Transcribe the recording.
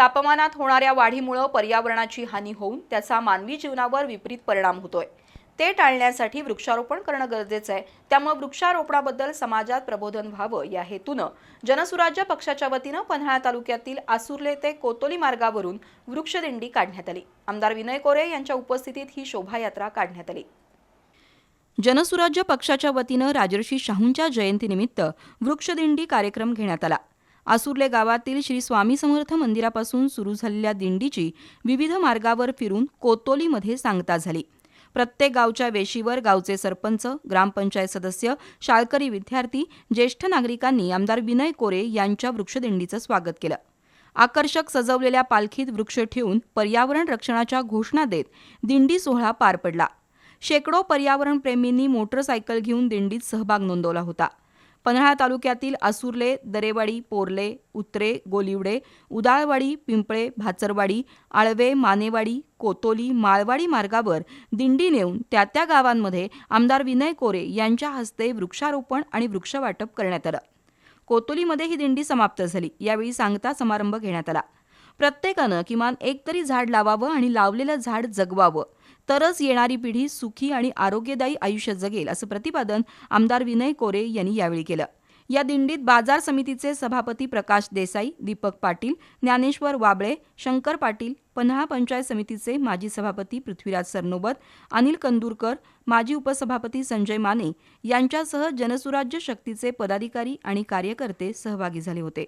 तापमानात होणाऱ्या वाढीमुळं पर्यावरणाची हानी होऊन त्याचा मानवी जीवनावर विपरीत परिणाम होतोय. ते टाळण्यासाठी वृक्षारोपण करणं गरजेचं आहे. त्यामुळे वृक्षारोपणाबद्दल समाजात प्रबोधन व्हावं या हेतूनं जनसुराज्य पक्षाच्या वतीनं पन्हाळा तालुक्यातील आसुर्ले ते कोतोली मार्गावरून वृक्षदिंडी काढण्यात आली. आमदार विनय कोरे यांच्या उपस्थितीत ही शोभायात्रा काढण्यात आली. जनसुराज्य पक्षाच्या वतीनं राजर्षी शाहूंच्या जयंतीनिमित्त वृक्षदिंडी कार्यक्रम घेण्यात आला. आसुर्ले गावातील श्री स्वामी समर्थ मंदिरापासून सुरू झालेल्या दिंडीची विविध मार्गावर फिरून कोतोलीमध्ये सांगता झाली. प्रत्येक गावच्या वेशीवर गावचे सरपंच ग्रामपंचायत सदस्य शाळकरी विद्यार्थी ज्येष्ठ नागरिकांनी आमदार विनय कोरे यांच्या वृक्षदिंडीचं स्वागत केलं. आकर्षक सजवलेल्या पालखीत वृक्ष ठेवून पर्यावरण रक्षणाच्या घोषणा देत दिंडी सोहळा पार पडला. शेकडो पर्यावरणप्रेमींनी मोटरसायकल घेऊन दिंडीत सहभाग नोंदवला होता. पन्हाळा तालुक्यातील आसुर्ले दरेवाडी पोर्ले उतरे गोलिवडे उदाळवाडी पिंपळे भाचरवाडी आळवे मानेवाडी कोतोली माळवाडी मार्गावर दिंडी नेऊन त्या त्या गावांमध्ये आमदार विनय कोरे यांच्या हस्ते वृक्षारोपण आणि वृक्षवाटप करण्यात आलं. कोतोलीमध्ये ही दिंडी समाप्त झाली. यावेळी सांगता समारंभ घेण्यात आला. प्रत्येकानं किमान एक तरी झाड लावावं आणि लावलेलं झाड जगवावं. तरच येणारी पिढी सुखी आणि आरोग्यदायी आयुष्य जगेल असं प्रतिपादन आमदार विनय कोरे यांनी यावेळी केलं. या दिंडीत बाजार समितीचे सभापती प्रकाश देसाई दीपक पाटील ज्ञानेश्वर वाबळे शंकर पाटील पन्हाळा पंचायत समितीचे माजी सभापती पृथ्वीराज सरनोबत अनिल कंदूरकर माजी उपसभापती संजय माने यांच्यासह जनसुराज्य शक्तीचे पदाधिकारी आणि कार्यकर्ते सहभागी झाले होते.